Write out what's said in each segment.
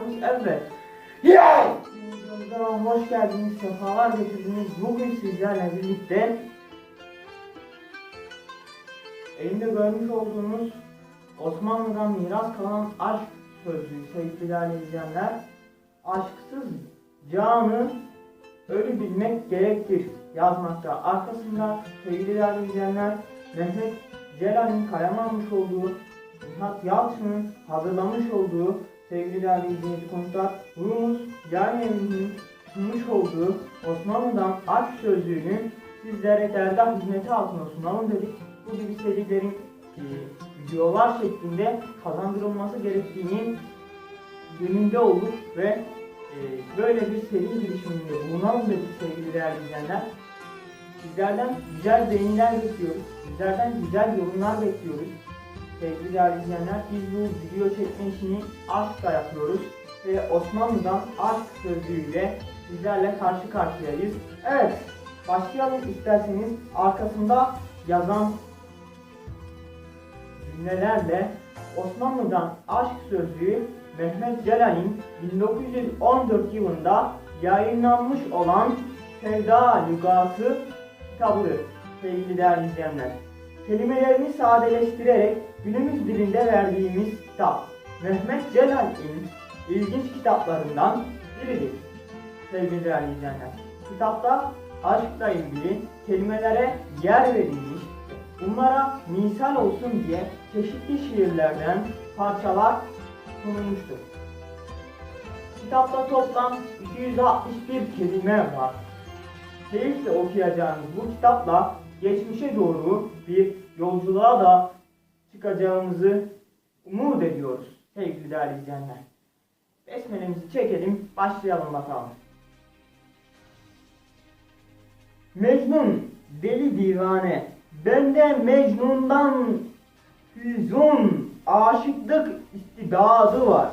konuklarımız, evet. Yeah! Videomuza hoş geldiniz, sefalar getirdiniz. Bugün sizlerle birlikte elimde görmüş olduğunuz Osmanlı'dan miras kalan aşk sözlüğü sevgili değerli izleyenler. Aşksız canı ölü bilmek gerektir yazmakta. Arkasında sevgili değerli izleyenler Mehmet Celal'in kalem almış olduğu Nihat Yalçın'ın hazırlamış olduğu sevgili değerli izleyici konuklar Rumuz Yayın Evi'nin sunmuş olduğu Osmanlı'dan aşk sözlüğünü sizlere dergah hizmeti altına sunalım dedik. Bu gibi serilerin e, videolar şeklinde kazandırılması gerektiğini yönünde olduk ve e, böyle bir seri girişiminde bulunalım dedik sevgili değerli izleyenler. Sizlerden güzel beğeniler bekliyoruz. Sizlerden güzel yorumlar bekliyoruz. Sevgili değerli izleyenler biz bu video çekme işini aşkla yapıyoruz. Ve Osmanlı'dan aşk sözlüğüyle sizlerle karşı karşıyayız. Evet başlayalım isterseniz arkasında yazan cümlelerle Osmanlı'dan aşk sözlüğü Mehmet Celal'in 1914 yılında yayınlanmış olan Sevda Lügatı kitabıdır sevgili değerli izleyenler. Kelimelerini sadeleştirerek günümüz dilinde verdiğimiz kitap Mehmet Celal'in ilginç kitaplarından biridir sevgili değerli. Kitapta aşkla ilgili kelimelere yer verilmiş, bunlara misal olsun diye çeşitli şiirlerden parçalar sunulmuştur. Kitapta toplam 261 kelime var. Keyifle okuyacağınız bu kitapla geçmişe doğru bir yolculuğa da çıkacağımızı umut ediyoruz sevgili değerli izleyenler. Besmelemizi çekelim, başlayalım bakalım. Mecnun, deli divane, bende Mecnun'dan füzun, aşıklık istidadı var.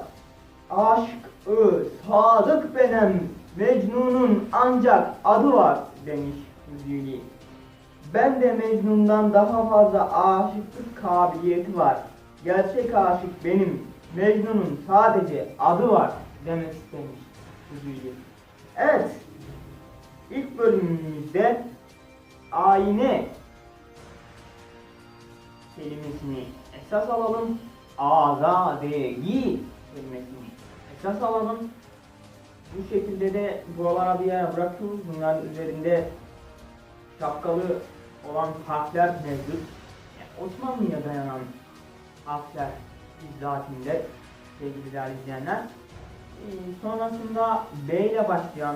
Aşk-ı sadık benim, Mecnun'un ancak adı var demiş Fuzuli. Ben de Mecnun'dan daha fazla aşıklık kabiliyeti var. Gerçek aşık benim, Mecnun'un sadece adı var demek istemiş Fuzuli. Evet, ilk bölümümüzde ayine kelimesini esas alalım. Azadegi kelimesini esas alalım. Bu şekilde de buralara bir yere bırakıyoruz. Bunların üzerinde şapkalı olan harfler mevcut. Yani Osmanlı'ya dayanan harfler bizzatinde sevgili değerli izleyenler. Ee, sonrasında B ile başlayan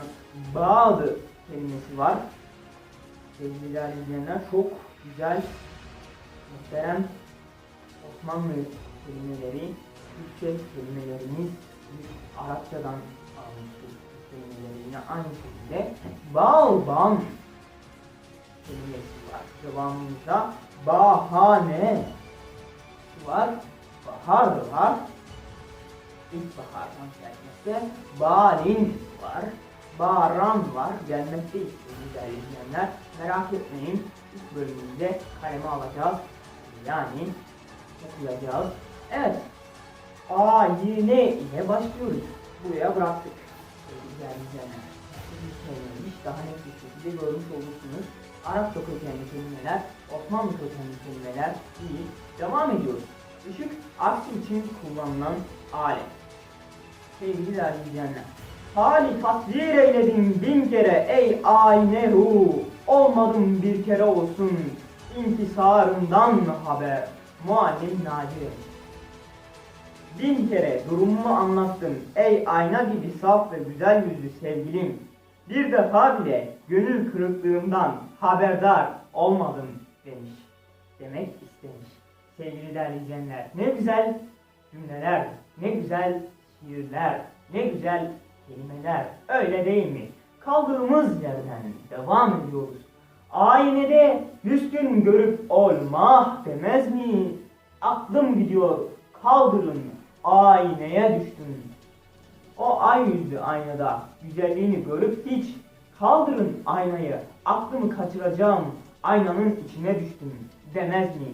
Bağdı kelimesi var. Sevgili değerli izleyenler çok güzel, muhterem Osmanlı kelimeleri, Türkçe kelimelerimiz Arapçadan almıştık kelimeleri yine aynı şekilde. Balbam kelimesi var. Devamında bahane var. Bahar var. İlkbahardan gelmekte. Balin var. Baran var. Gelmekte değerli izleyenler. Merak etmeyin. İlk bölümümüzde kaleme alacağız. Yani okuyacağız. Evet. Ayine ile başlıyoruz. Buraya bıraktık. Sevgili izleyenler. Kelimemiş. Daha net bir şekilde görmüş olursunuz. Arapça kökenli kelimeler, Osmanlı kökenli kelimeler değil. Devam ediyoruz. Işık aksi için kullanılan alet. Sevgili değerli izleyenler. Hali tasvir eyledim bin kere ey ayne ruh. Olmadım bir kere olsun inkisarından haber. Muallim Naci Bin kere durumumu anlattım ey ayna gibi saf ve güzel yüzlü sevgilim. Bir defa bile gönül kırıklığımdan haberdar olmadım demiş. Demek istemiş. Sevgili değerli izleyenler ne güzel cümleler, ne güzel şiirler, ne güzel kelimeler öyle değil mi? Kaldığımız yerden devam ediyoruz. Aynede hüsnün görüp olmah demez mi? Aklım gidiyor kaldırın aynaya düştüm. O ay yüzlü aynada güzelliğini görüp hiç kaldırın aynayı aklımı kaçıracağım aynanın içine düştüm demez mi?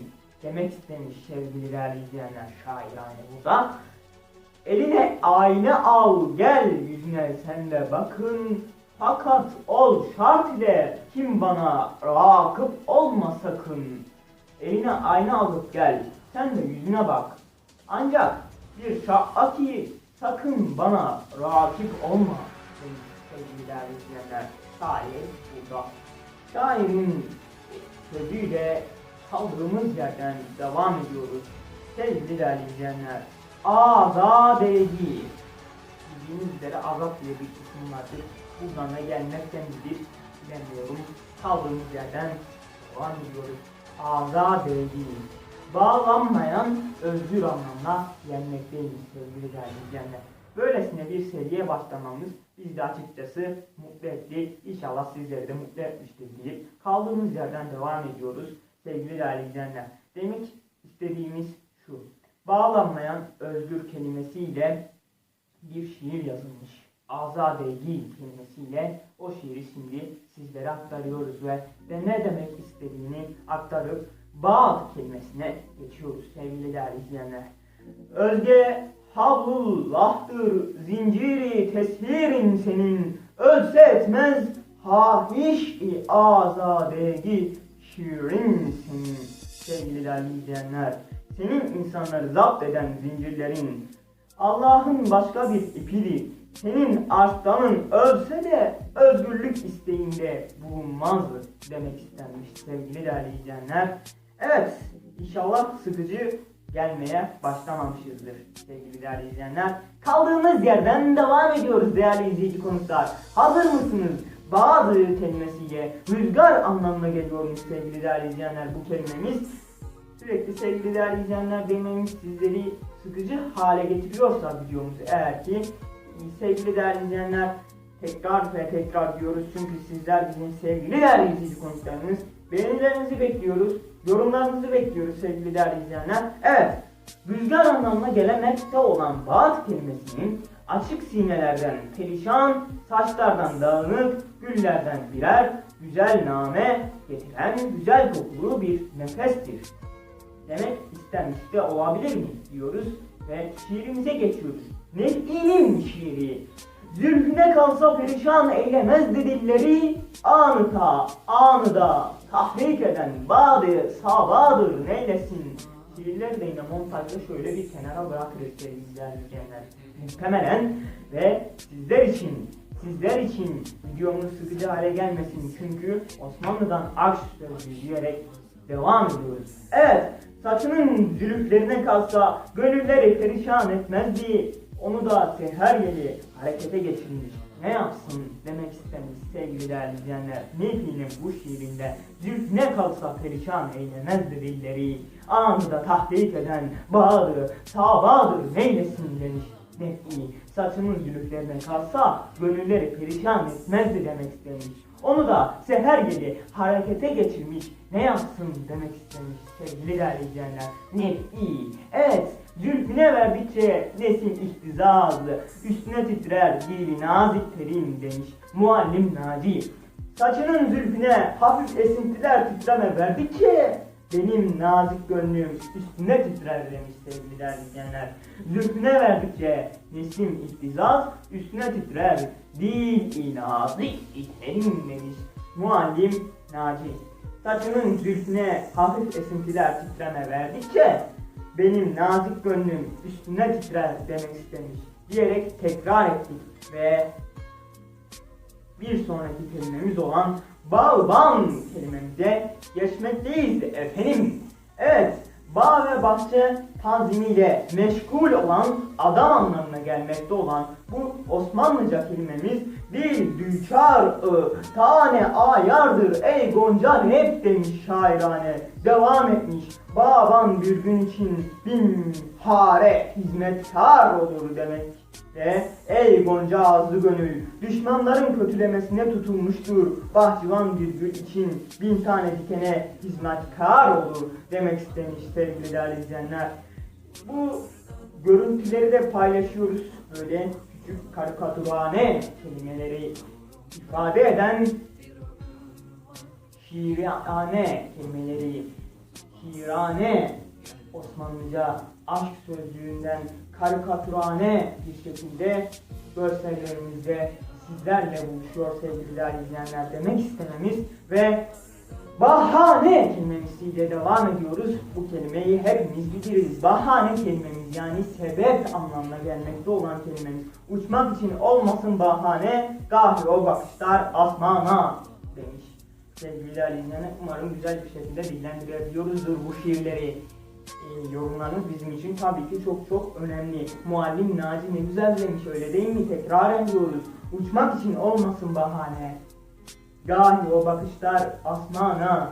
demek istemiş sevgili değerli izleyenler şairane burada. Eline ayna al gel yüzüne sen de bakın fakat ol şart ile kim bana rakip olma sakın. Eline ayna alıp gel sen de yüzüne bak. Ancak bir şart ki sakın bana rakip olma. demiş Sevgili değerli izleyenler şair burada. Şairin sözüyle kaldığımız yerden devam ediyoruz. Sevgili değerli izleyenler, azadegi. Bildiğiniz üzere azat diye bir isim vardır. Buradan da gelmekten midir bilemiyorum. Kaldığımız yerden devam ediyoruz. Azadegi. Bağlanmayan özgür anlamda gelmekteymiş sevgili değerli izleyenler. Böylesine bir seriye başlamamız bizi de açıkçası mutlu etti. İnşallah sizleri de mutlu etmiştir deyip kaldığımız yerden devam ediyoruz sevgili değerli izleyenler. Demek istediğimiz şu. Bağlanmayan özgür kelimesiyle bir şiir yazılmış. Azadegi kelimesiyle o şiiri şimdi sizlere aktarıyoruz ve, ve ne demek istediğini aktarıp Bağ kelimesine geçiyoruz sevgili değerli izleyenler. Özge havlullah'tır zinciri teshirin senin ölse etmez hahiş-i azadegi şiirin senin sevgili değerli izleyenler. Senin insanları zapt eden zincirlerin Allah'ın başka bir ipidir. Senin arştanın ölse de özgürlük isteğinde bulunmaz demek istenmiş sevgili değerli izleyenler. Evet inşallah sıkıcı gelmeye başlamamışızdır sevgili değerli izleyenler. Kaldığımız yerden devam ediyoruz değerli izleyici konuklar. Hazır mısınız? Bazı kelimesiyle rüzgar anlamına geliyormuş sevgili değerli izleyenler bu kelimemiz. Sürekli sevgili değerli izleyenler dememiz sizleri sıkıcı hale getiriyorsa videomuzu eğer ki sevgili değerli izleyenler tekrar ve tekrar diyoruz çünkü sizler bizim sevgili değerli izleyici konuklarımız beğenilerinizi bekliyoruz yorumlarınızı bekliyoruz sevgili değerli izleyenler evet rüzgar anlamına gelemekte olan Bağat kelimesinin açık sinelerden perişan, saçlardan dağınık, güllerden birer güzel name getiren güzel kokulu bir nefestir demek istenmiş de olabilir mi diyoruz ve şiirimize geçiyoruz. Nef'inin şiiri. Zülfüne kalsa perişan eylemez dilleri anıta, anıda tahrik eden badı sabadır neylesin. Şiirleri de yine montajda şöyle bir kenara bırakırız sevgili izleyenler. Muhtemelen ve sizler için sizler için videomuz sıkıcı hale gelmesin çünkü Osmanlı'dan arş sözü diyerek devam ediyoruz. Evet, saçının zülüflerine kalsa gönülleri perişan etmezdi. Onu da seher yeli harekete geçirmiş. Ne yapsın demek istemiş sevgili değerli izleyenler. Nefi'nin bu şiirinde zülfüne kalsa perişan eylemezdi dilleri. Anında tahrik eden bağdır, sabadır neylesin demiş. Nefi saçının zülüflerine kalsa gönülleri perişan etmezdi demek istemiş. Onu da seher geli harekete geçirmiş ne yapsın demek istemiş sevgili değerli izleyenler. Nefi. Evet zülfüne verdikçe nesin ihtizazı. Üstüne titrer dili nazik terin demiş muallim Naci. Saçının zülfüne hafif esintiler titreme verdikçe benim nazik gönlüm üstüne titrer demiş sevgili değerli izleyenler. Zülfüne verdikçe nesim ihtizaz üstüne titrer. Dil nazik iterim demiş muallim Naci. Saçının zülfüne hafif esintiler titreme verdikçe benim nazik gönlüm üstüne titrer demek istemiş diyerek tekrar ettik ve bir sonraki kelimemiz olan bağban kelimemize geçmekteyiz efendim. Evet, bağ ve bahçe tanzimiyle meşgul olan adam anlamına gelmekte olan bu Osmanlıca kelimemiz bir düçar ı, tane ayardır ey gonca hep demiş şairane. Devam etmiş. Baban bir gün için bin hare hizmetkar olur demek. De ey gonca ağızlı gönül düşmanların kötülemesine tutulmuştur. Bahçıvan bir gül için bin tane dikene hizmetkar olur demek istemiş sevgili değerli izleyenler. Bu görüntüleri de paylaşıyoruz. Böyle küçük karikatürane kelimeleri ifade eden şiirane kelimeleri şiirane, Osmanlıca aşk sözlüğünden karikatürane bir şekilde görsellerimizde sizlerle buluşuyor sevgili değerli izleyenler demek istememiz ve bahane kelimesiyle devam ediyoruz. Bu kelimeyi hepimiz biliriz. Bahane kelimemiz yani sebep anlamına gelmekte olan kelimemiz. Uçmak için olmasın bahane, gahi o bakışlar asmana demiş. Sevgili izleyenler umarım güzel bir şekilde dillendirebiliyoruzdur bu şiirleri. Ee, yorumlarınız bizim için tabii ki çok çok önemli. Muallim Naci ne güzel demiş öyle değil mi? Tekrar ediyoruz. Uçmak için olmasın bahane. Gahi o bakışlar asmana.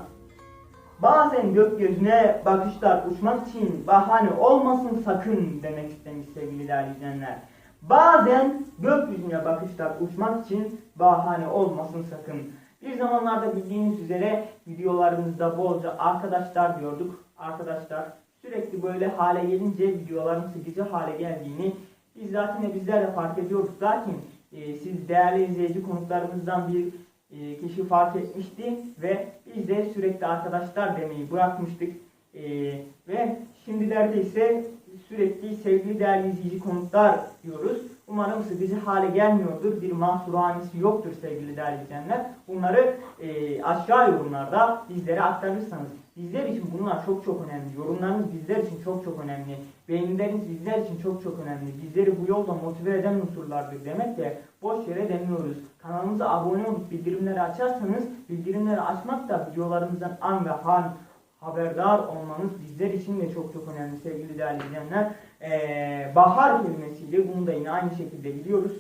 Bazen gökyüzüne bakışlar uçmak için bahane olmasın sakın demek istemiş sevgili değerli izleyenler. Bazen gökyüzüne bakışlar uçmak için bahane olmasın sakın. Bir zamanlarda bildiğiniz üzere videolarımızda bolca arkadaşlar diyorduk. Arkadaşlar sürekli böyle hale gelince videoların sıkıcı hale geldiğini biz zaten bizler de fark ediyorduk. Lakin e, siz değerli izleyici konuklarımızdan bir e, kişi fark etmişti ve biz de sürekli arkadaşlar demeyi bırakmıştık. E, ve şimdilerde ise sürekli sevgili değerli izleyici konuklar diyoruz. Umarım sıkıcı hale gelmiyordur. Bir mahsurhanesi yoktur sevgili değerli izleyenler. Bunları e, aşağı yorumlarda bizlere aktarırsanız. Bizler için bunlar çok çok önemli. Yorumlarınız bizler için çok çok önemli. Beğenileriniz bizler için çok çok önemli. Bizleri bu yolda motive eden unsurlardır demek de boş yere demiyoruz. Kanalımıza abone olup bildirimleri açarsanız bildirimleri açmak da videolarımızdan an ve han haberdar olmanız bizler için de çok çok önemli sevgili değerli izleyenler. Ee, bahar kelimesiyle bunu da yine aynı şekilde biliyoruz.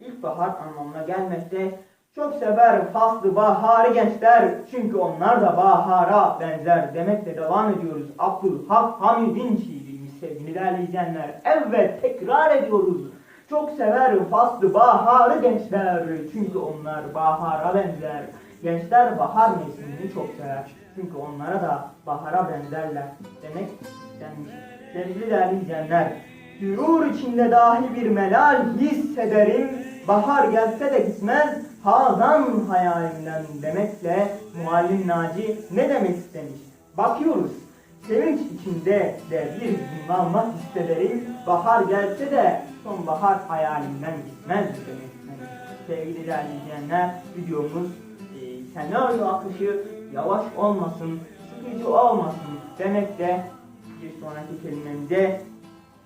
İlkbahar anlamına gelmekte. Çok sever faslı baharı gençler çünkü onlar da bahara benzer demekle devam ediyoruz. Abdülhak Hamid'in şiiriymiş sevgili değerli izleyenler. Evet tekrar ediyoruz. Çok sever faslı baharı gençler çünkü onlar bahara benzer. Gençler bahar mevsimini çok sever. Çünkü onlara da bahara benzerler demek istenmiş. Sevgili değerli izleyenler, sürur içinde dahi bir melal hissederim. Bahar gelse de gitmez, hazan hayalimden demekle muallim Naci ne demek istemiş? Bakıyoruz, sevinç içinde de bir bunalmak hissederim. Bahar gelse de sonbahar hayalimden gitmez demek istemiş. Sevgili değerli izleyenler, videomuz e, senaryo akışı yavaş olmasın, sıkıcı olmasın demek de bir sonraki kelimemize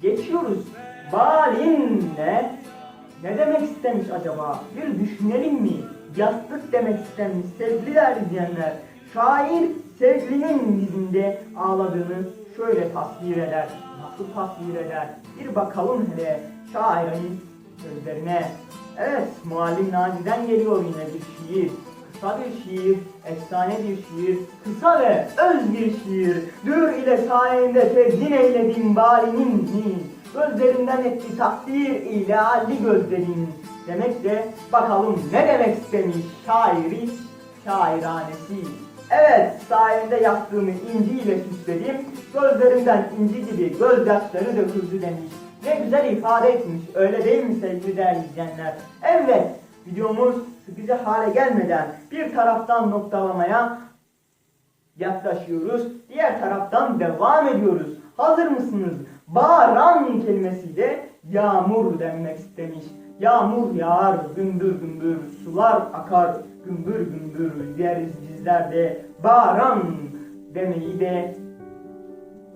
geçiyoruz. Balinle ne demek istemiş acaba? Bir düşünelim mi? Yastık demek istemiş sevgili değerli izleyenler. Şair sevgilinin dizinde ağladığını şöyle tasvir eder. Nasıl tasvir eder? Bir bakalım hele şairin sözlerine. Evet, Muallim Naci'den geliyor yine bir şiir. Kısa bir şiir, efsane bir şiir, kısa ve öz bir şiir. Dür ile sayende tezyin eyledim balinin Gözlerimden etti takdir ile ali gözlerin. Demek de bakalım ne demek istemiş şairi, şairanesi. Evet, sayende yaktığımı inci ile süsledim. Gözlerimden inci gibi gözyaşları döküldü demiş. Ne güzel ifade etmiş, öyle değil mi sevgili değerli izleyenler? Evet, videomuz sıkıcı hale gelmeden bir taraftan noktalamaya yaklaşıyoruz. Diğer taraftan devam ediyoruz. Hazır mısınız? Baran kelimesiyle yağmur denmek istemiş. Yağmur yağar, gümbür gümbür, sular akar, gümbür gümbür deriz bizler de. Baran demeyi de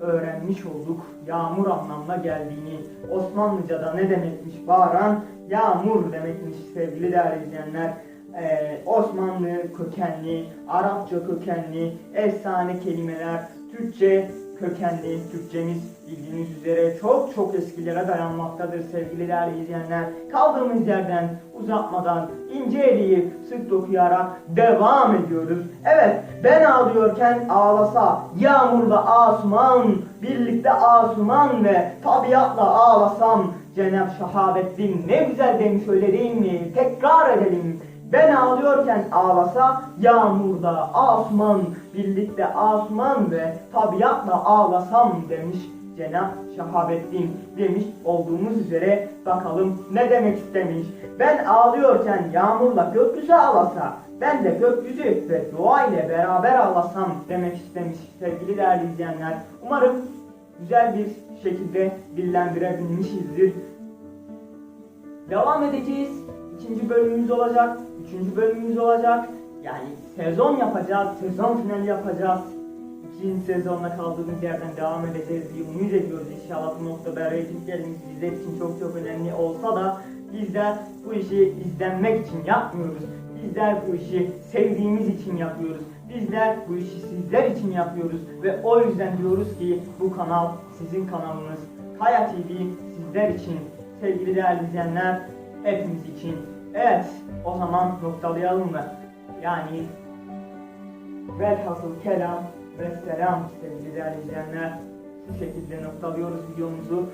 öğrenmiş olduk. Yağmur anlamına geldiğini, Osmanlıca'da ne demekmiş baran? Yağmur demekmiş sevgili değerli izleyenler. Ee, Osmanlı kökenli, Arapça kökenli, efsane kelimeler, Türkçe kökenli, Türkçemiz bildiğiniz üzere çok çok eskilere dayanmaktadır sevgili değerli izleyenler. Kaldığımız yerden uzatmadan ince eleyip sık dokuyarak devam ediyoruz. Evet ben ağlıyorken ağlasa yağmurla asuman birlikte asuman ve tabiatla ağlasam Cenab Şahabettin ne güzel demiş öyle değil mi? Tekrar edelim. Ben ağlıyorken ağlasa yağmurda asuman birlikte asuman ve tabiatla ağlasam demiş Cenab Şahabettin demiş olduğumuz üzere bakalım ne demek istemiş. Ben ağlıyorken yağmurla gökyüzü ağlasa Ben de gökyüzü ve doğa ile beraber ağlasam demek istemiş sevgili değerli izleyenler. Umarım güzel bir şekilde dillendirebilmişizdir. Devam edeceğiz. İkinci bölümümüz olacak. Üçüncü bölümümüz olacak. Yani sezon yapacağız. Sezon finali yapacağız. İkinci sezonla kaldığımız yerden devam edeceğiz diye umut ediyoruz. İnşallah bu noktada reytinglerimiz bizler için çok çok önemli olsa da bizler bu işi izlenmek için yapmıyoruz. Bizler bu işi sevdiğimiz için yapıyoruz. Bizler bu işi sizler için yapıyoruz ve o yüzden diyoruz ki bu kanal sizin kanalınız. Kaya TV sizler için sevgili değerli izleyenler hepimiz için. Evet o zaman noktalayalım mı? Yani velhasıl kelam ve selam sevgili izleyenler. Bu şekilde noktalıyoruz videomuzu.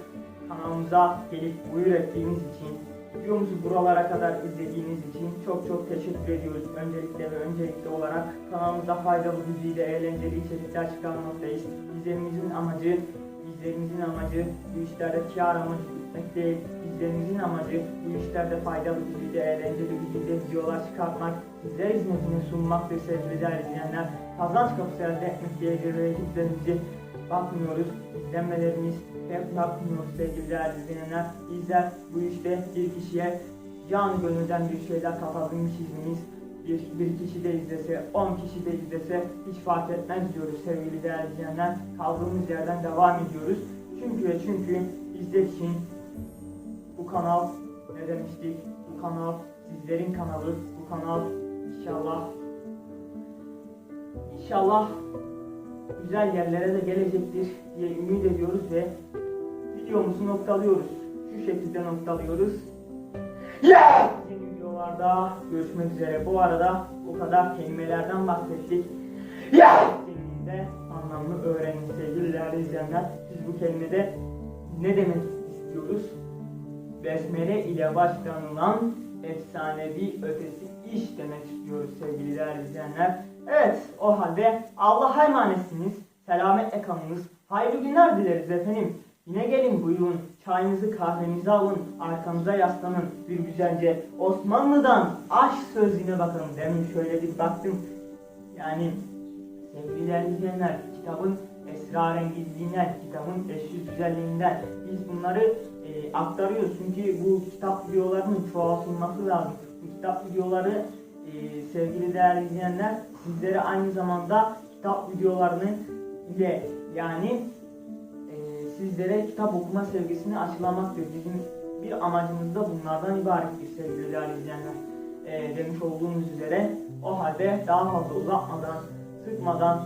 Kanalımıza gelip buyur ettiğiniz için, videomuzu buralara kadar izlediğiniz için çok çok teşekkür ediyoruz. Öncelikle ve öncelikli olarak kanalımıza faydalı, güzide, eğlenceli içerikler çıkarmaktayız. Bizlerimizin amacı, bizlerimizin amacı bu işlerde kar amacı gütmek değil. Bizlerimizin amacı bu işlerde faydalı, güzide, eğlenceli, güzide videolar çıkartmak, sizler hizmetine sunmaktır sevgili değerli izleyenler. Kazanç kapısı elde etmek diye görevlerimizi bakmıyoruz. İzlenmelerimiz hep bakmıyoruz sevgili değerli izleyenler. Bizler bu işte bir kişiye can gönülden bir şeyler katabilmişiz miyiz? Bir, bir kişi de izlese, 10 kişi de izlese hiç fark etmez diyoruz sevgili değerli izleyenler. Kaldığımız yerden devam ediyoruz. Çünkü ve çünkü bizler için bu kanal ne demiştik? Bu kanal sizlerin kanalı. Bu kanal inşallah İnşallah güzel yerlere de gelecektir diye ümit ediyoruz ve videomuzu noktalıyoruz. Şu şekilde noktalıyoruz. Yeah! Yeni videolarda görüşmek üzere. Bu arada bu kadar kelimelerden bahsettik. Yeah! de anlamlı öğrenin sevgili değerli izleyenler. Biz bu kelimede ne demek istiyoruz? Besmele ile başlanılan efsanevi ötesi iş demek istiyoruz sevgili değerli izleyenler. Evet o halde Allah'a emanetsiniz. Selametle kalınız. Hayırlı günler dileriz efendim. Yine gelin buyurun. Çayınızı kahvenizi alın. Arkanıza yaslanın. Bir güzelce Osmanlı'dan aşk sözlüğüne bakın. Demin şöyle bir baktım. Yani sevgili değerli izleyenler kitabın esrarengizliğinden, kitabın eşsiz güzelliğinden biz bunları e, aktarıyoruz. Çünkü bu kitap videolarının çoğaltılması lazım. Bu kitap videoları e, sevgili değerli izleyenler sizlere aynı zamanda kitap videolarını ile yani e, sizlere kitap okuma sevgisini aşılamaktır. Bizim bir amacımız da bunlardan ibarettir sevgili değerli izleyenler. E, demiş olduğumuz üzere o halde daha fazla uzatmadan, sıkmadan